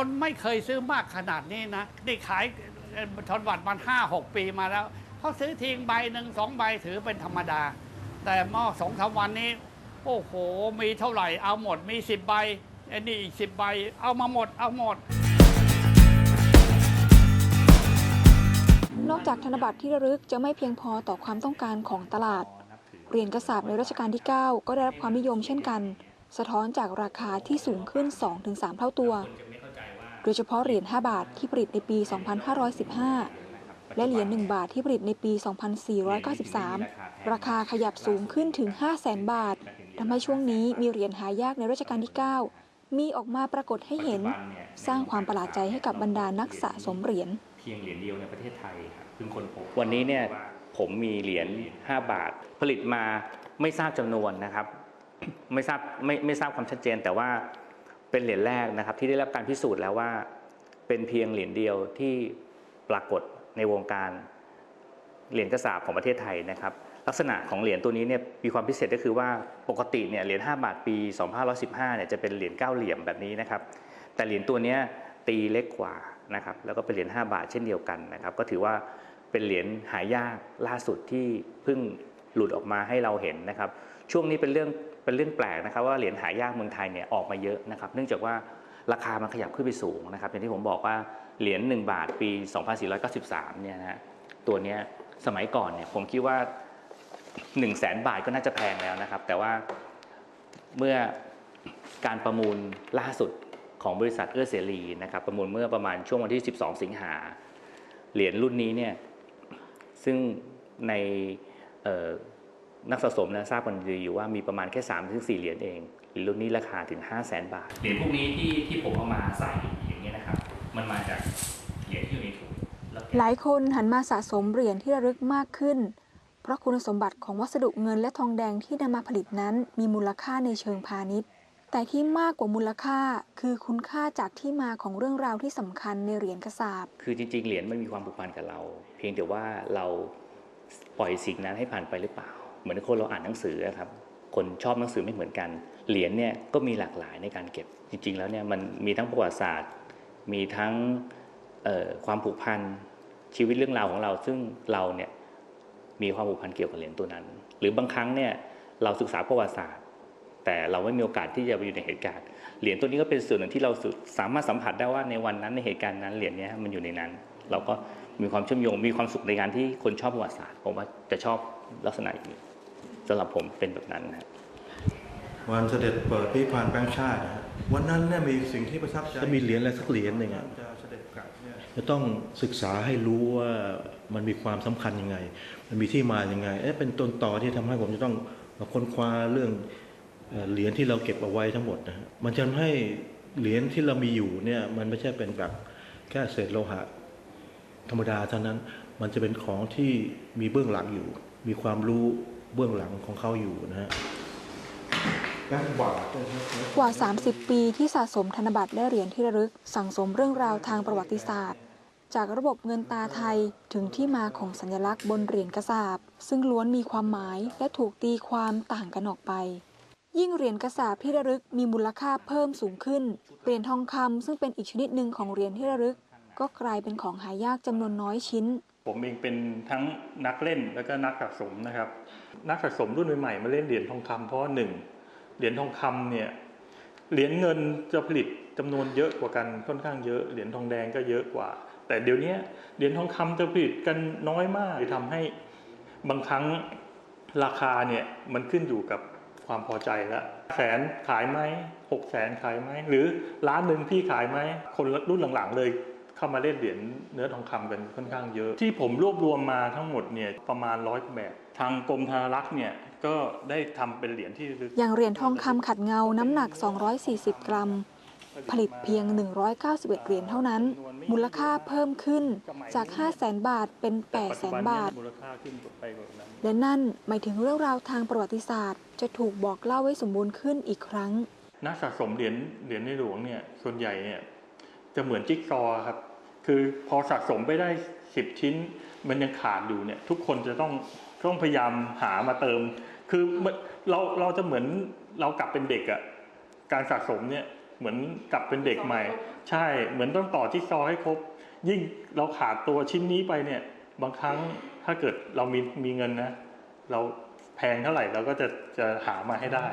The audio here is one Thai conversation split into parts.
คนไม่เคยซื้อมากขนาดนี้นะ นี่ขายธนบัตรมันห้าหกปีมาแล้ว เขาซื้อทิ้งใบหนึ่งสองใบถือเป็นธรรมดา แต่เมื่อสองสาวันนี้ โอ้โห มีเท่าไหร่เอาหมดมีสิบใบไอ้นี่อีกสิบใบ เอามาหมดเอาหมด นอกจากธนบัตรที่ระลึกจะไม่เพียงพอต่อความต้องการของตลาดเหรียญกระสาบในรัชกาลที่ 9 ก็ได้รับความนิยมเช่นกัน สะท้อนจากราคาที่สูงขึ้น 2-3 เท่าตัว โดยเฉพาะเหรียญ 5 บาทที่ผลิตในปี 2515 และเหรียญ 1 บาทที่ผลิตในปี 2493 ราคาขยับสูงขึ้นถึง 500,000 บาท ทำให้ช่วงนี้มีเหรียญหายากในรัชกาลที่ 9 มีออกมาปรากฏให้เห็น สร้างความประหลาดใจให้กับบรรดานักสะสมเหรียญ เพียงเหรียญเดียวในประเทศไทยครับเพิ่งคนพบวันนี้เนี่ยผมมีเหรียญ 5 บาท ผลิตมาไม่ทราบจำนวนนะครับ ไม่ทราบไม่ไม่ทราบความชัดเจนแต่ว่า เป็นเหรียญแรกนะครับที่ได้รับการพิสูจน์แล้วว่า เป็นเพียงเหรียญเดียวที่ปรากฏในวงการเหรียญกระสาบของประเทศไทยนะครับ ลักษณะของเหรียญตัวนี้เนี่ยมีความพิเศษก็คือว่าปกติเนี่ยเหรียญ5บาทปี 2515เนี่ยจะเป็นเหรียญเก้าเหลี่ยมแบบนี้นะครับ แต่เหรียญตัวนี้ตีเล็กกว่านะครับแล้วก็เป็นเหรียญ5บาทเช่นเดียวกันนะครับ ก็ถือว่าเป็นเหรียญหายากล่าสุดที่เพิ่งหลุดออกมาให้เราเห็นนะครับ ช่วงนี้เป็นเรื่อง เป็นเรื่องแปลกนะครับว่าเหรียญหายากเมืองไทยเนี่ยออกมาเยอะนะครับ เนื่องจากว่าราคามันขยับขึ้นไปสูงนะครับอย่างที่ผมบอกว่าเหรียญ1บาทปี 2493 เนี่ยนะฮะตัวเนี้ยสมัยก่อนเนี่ยผมคิดว่า 1 0 0 0 0แสนบาทก็น่าจะแพงแล้วนะครับ แต่ว่าเมื่อการประมูลล่าสุดของบริษัทเอื้อเสรีนะครับประมูลเมื่อประมาณช่วงวันที่ 12 สิงหาเหรียญรุ่นนี้เนี่ยซึ่งใน นักสะสมนะทราบกันดีอยู่ว่ามีประมาณแค่3ถึง4เหรียญเองเหรียญรุ่นนี้ราคาถึง 5 0 0แสนบาท เหรียญพวกนี้ที่ที่ผมเอามาใส่อย่างนี้ยนะครับ มันมาจากเหรียญที่อยู่ในถุงแล้วหลายคนหันมาสะสมเหรียญที่ระลึกมากขึ้น เพราะคุณสมบัติของวัสดุเงินและทองแดงที่นำมาผลิตนั้นมีมูลค่าในเชิงพาณิชย์ แต่ที่มากกว่ามูลค่าคือคุณค่าจากที่มาของเรื่องราวที่สำคัญในเหรียญกระสาบ คือจริง ๆ เหรียญมันมีความผูกพันกับเรา เพียงแต่ว่าเราปล่อยสิ่งนั้นให้ผ่านไปหรือเปล่าเห มือนคนเราอ่านหนังสืออะครับคนชอบหนังสือไม่เหมือนกัน เหรียญเนี่ยก็มีหลากหลายในการเก็บจริง ๆ แล้วเนี่ยมันมีทั้งประวัติศาสตร์ มีทั้งความผูกพันชีวิตเรื่องราวของเรา ซึ่งเราเนี่ยมีความผูกพันเกี่ยวกับเหรียญตัวนั้น หรือบางครั้งเนี่ยเราศึกษาประวัติศาสตร์ แต่เราไม่มีโอกาสที่จะไปอยู่ในเหตุการณ์เหรียญตัวนี้ก็เป็นส่วนหนึ่งที่เราสามารถสัมผัสได้ว่าในวันนั้นในเหตุการณ์นั้นเหรียญนี้มันอยู่ในนั้น เราก็มีความเชื่อมโยงมีความสุขในการที่คนชอบประวัติศาสตร์ผมว่าจะชอบลักษณะอย่างนี้ สำหรับผมเป็นแบบนั้นนะวันเสด็จเปิดพิพิธภัณฑ์แบงค์ชาตินะฮะวันนั้นเนี่ยมีสิ่งที่ประทับใจถ้ามีเหรียญอะไรสักเหรียญหนึ่งอะจะเสด็จกลับเนี่ยจะต้องศึกษาให้รู้ว่ามันมีความสำคัญยังไง มันมีที่มายังไงเอ๊ะเป็นต้นต่อที่ทำให้ผมจะต้องมาค้นคว้าเรื่องเอ่อเหรียญที่เราเก็บเอาไว้ทั้งหมดนะฮะมันจะทำให้เหรียญที่เรามีอยู่เนี่ยมันไม่ใช่เป็นแบบแค่เศษโลหะ ธรรมดาเท่านั้น มันจะเป็นของที่มีเบื้องหลังอยู่ มีความรู้ เบื้องหลังของเขาอยู่นะฮะกว่า 30 ปีที่สะสมธนบัตรและเหรียญที่ระลึก สั่งสมเรื่องราวทางประวัติศาสตร์ จากระบบเงินตาไทยถึงที่มาของสัญลักษณ์บนเหรียญกระสาบ ซึ่งล้วนมีความหมายและถูกตีความต่างกันออกไป ยิ่งเหรียญกระสาบที่ระลึกมีมูลค่าเพิ่มสูงขึ้น เหรียญทองคำซึ่งเป็นอีกชนิดหนึ่งของเหรียญที่ระลึก ก็กลายเป็นของหายากจำนวนน้อยชิ้น ผมเองเป็นทั้งนักเล่นแล้วก็นักสะสมนะครับ นักสะสมรุ่นใหม่ๆมาเล่นเหรียญทองคำเพราะหนึ่งเหรียญทองคำเนี่ยเหรียญเงินจะผลิตจำนวนเยอะกว่ากันค่อนข้างเยอะเหรียญทองแดงก็เยอะกว่า แต่เดี๋ยวนี้เหรียญทองคำจะผลิตกันน้อยมากทำให้บางครั้งราคาเนี่ยมันขึ้นอยู่กับความพอใจล้วแสนขายไหมหกแสนขายไหมหรือล้านหนึ่งพี่ขายไหมคนรุ่นหลังๆเลย เข้ามาเล่นเหรียญเนื้อทองคำกันค่อนข้างเยอะ ที่ผมรวบรวมมาทั้งหมดเนี่ยประมาณร้อยแบบ ทางกรมธนารักษ์เนี่ยก็ได้ทำเป็นเหรียญที่ระลึกอย่างเหรียญทองคำขัดเงาน้ำหนัก 240 กรัม ผลิตเพียง 191 เหรียญเท่านั้น มูลค่าเพิ่มขึ้นจาก 500,000บาทเป็น 800,000บาทมูลค่าขึ้นไปกว่านั้นและนั่นหมายถึงเรื่องราวทางประวัติศาสตร์ จะถูกบอกเล่าไว้สมบูรณ์ขึ้นอีกครั้งนักสะสมเหรียญเหรียญในหลวงเนี่ยส่วนใหญ่เนี่ยจะเหมือนจิ๊กซอว์ครับ คือพอสะสมไปได้สิบชิ้น มันยังขาดอยู่เนี่ยทุกคนจะต้องต้องพยายามหามาเติม คือมันเราเราจะเหมือนเรากลับเป็นเด็กอะ่ะการสะสมเนี่ยเหมือนกลับเป็นเด็กใหม่ ใช่เหมือนต้องต่อที่ซอให้ครบ ยิ่งเราขาดตัวชิ้นนี้ไปเนี่ย บางครั้งถ้าเกิดเรามีมีเงินนะ เราแพงเท่าไหร่เราก็จะจะหามาให้ได้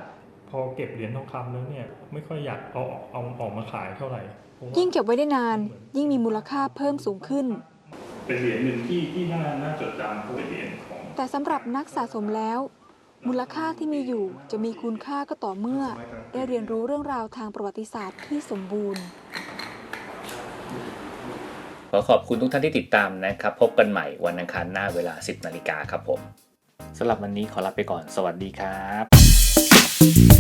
พอเก็บเหรียญทองคำแล้วเนี่ย ไม่ค่อยอยากเอาเอาออกมาขายเท่าไหร่เพราะว่า ยิ่งเก็บไว้ได้นาน ยิ่งมีมูลค่าเพิ่มสูงขึ้น เป็นเหรียญหนึ่งที่ที่น่าน่าจดจำเพราะเป็นเหรียญของแต่สำหรับนักสะสมแล้ว มูลค่าที่มีอยู่จะมีคุณค่าก็ต่อเมื่อ ได้เรียนรู้เรื่องราวทางประวัติศาสตร์ที่สมบูรณ์ ขอขอบคุณทุกท่านที่ติดตามนะครับ พบกันใหม่วันอังคารหน้าเวลา 10นาฬิกาครับผมสำหรับวันนี้ขอลาไปก่อนสวัสดีครับ